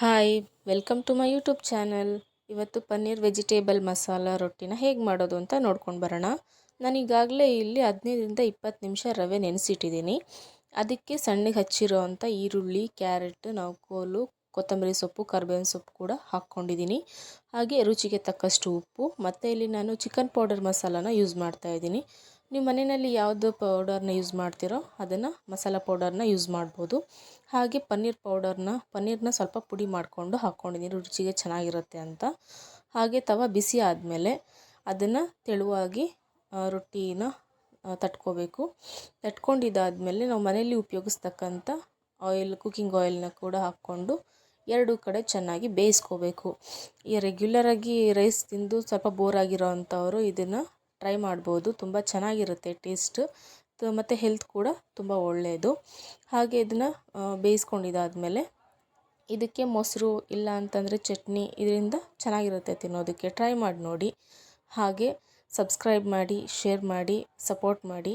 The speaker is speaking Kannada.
Hi welcome to my YouTube channel ಇವತ್ತು ಪನ್ನೀರ್ ವೆಜಿಟೇಬಲ್ ಮಸಾಲ ರೊಟ್ಟಿನ ಹೇಗೆ ಮಾಡೋದು ಅಂತ ನೋಡ್ಕೊಂಡು ಬರೋಣ. ನಾನೀಗಾಗಲೇ ಇಲ್ಲಿ ಹದಿನೈದರಿಂದ ಇಪ್ಪತ್ತು ನಿಮಿಷ ರವೆ ನೆನೆಸಿಟ್ಟಿದ್ದೀನಿ. ಅದಕ್ಕೆ ಸಣ್ಣಗೆ ಹಚ್ಚಿರೋ ಅಂಥ ಈರುಳ್ಳಿ, ಕ್ಯಾರೆಟ್, ನವಕೋಲು, ಕೊತ್ತಂಬರಿ ಸೊಪ್ಪು, ಕರ್ಬೇವಿನ ಸೊಪ್ಪು ಕೂಡ ಹಾಕ್ಕೊಂಡಿದ್ದೀನಿ. ಹಾಗೆ ರುಚಿಗೆ ತಕ್ಕಷ್ಟು ಉಪ್ಪು, ಮತ್ತು ಇಲ್ಲಿ ನಾನು ಚಿಕನ್ ಪೌಡರ್ ಮಸಾಲಾನ ಯೂಸ್ ಮಾಡ್ತಾ ಇದ್ದೀನಿ. ನೀವು ಮನೆಯಲ್ಲಿ ಯಾವುದು ಪೌಡರ್ನ ಯೂಸ್ ಮಾಡ್ತೀರೋ ಅದನ್ನು ಮಸಾಲ ಪೌಡರ್ನ ಯೂಸ್ ಮಾಡ್ಬೋದು. ಹಾಗೆ ಪನ್ನೀರ್ ಪೌಡರ್ನ ಪನ್ನೀರ್ನ ಸ್ವಲ್ಪ ಪುಡಿ ಮಾಡಿಕೊಂಡು ಹಾಕ್ಕೊಂಡಿದ್ದೀನಿ ರುಚಿಗೆ ಚೆನ್ನಾಗಿರುತ್ತೆ ಅಂತ. ಹಾಗೆ ತವ ಬಿಸಿ ಆದಮೇಲೆ ಅದನ್ನು ತೆಳುವಾಗಿ ರೊಟ್ಟಿನ ತಟ್ಕೋಬೇಕು. ತಟ್ಕೊಂಡಿದ್ದಾದಮೇಲೆ ನಾವು ಮನೆಯಲ್ಲಿ ಉಪಯೋಗಿಸ್ತಕ್ಕಂಥ ಆಯಿಲ್ ಕುಕ್ಕಿಂಗ್ ಆಯಿಲ್ನ ಕೂಡ ಹಾಕ್ಕೊಂಡು ಎರಡು ಕಡೆ ಚೆನ್ನಾಗಿ ಬೇಯಿಸ್ಕೋಬೇಕು. ಈ ರೆಗ್ಯುಲರಾಗಿ ರೈಸ್ ತಿಂದು ಸ್ವಲ್ಪ ಬೋರ್ ಆಗಿರೋ ಅಂಥವರು ಇದನ್ನು ಟ್ರೈ ಮಾಡ್ಬೋದು. ತುಂಬ ಚೆನ್ನಾಗಿರುತ್ತೆ ಟೇಸ್ಟ್. ಮತ್ತು ಹೆಲ್ತ್ ಕೂಡ ತುಂಬ ಒಳ್ಳೆಯದು. ಹಾಗೆ ಇದನ್ನು ಬೇಯಿಸ್ಕೊಂಡಿದ್ದಾದಮೇಲೆ ಇದಕ್ಕೆ ಮೊಸರು ಇಲ್ಲ ಅಂತಂದರೆ ಚಟ್ನಿ ಇದರಿಂದ ಚೆನ್ನಾಗಿರುತ್ತೆ ತಿನ್ನೋದಕ್ಕೆ. ಟ್ರೈ ಮಾಡಿ ನೋಡಿ. ಹಾಗೆ ಸಬ್ಸ್ಕ್ರೈಬ್ ಮಾಡಿ, ಶೇರ್ ಮಾಡಿ, ಸಪೋರ್ಟ್ ಮಾಡಿ.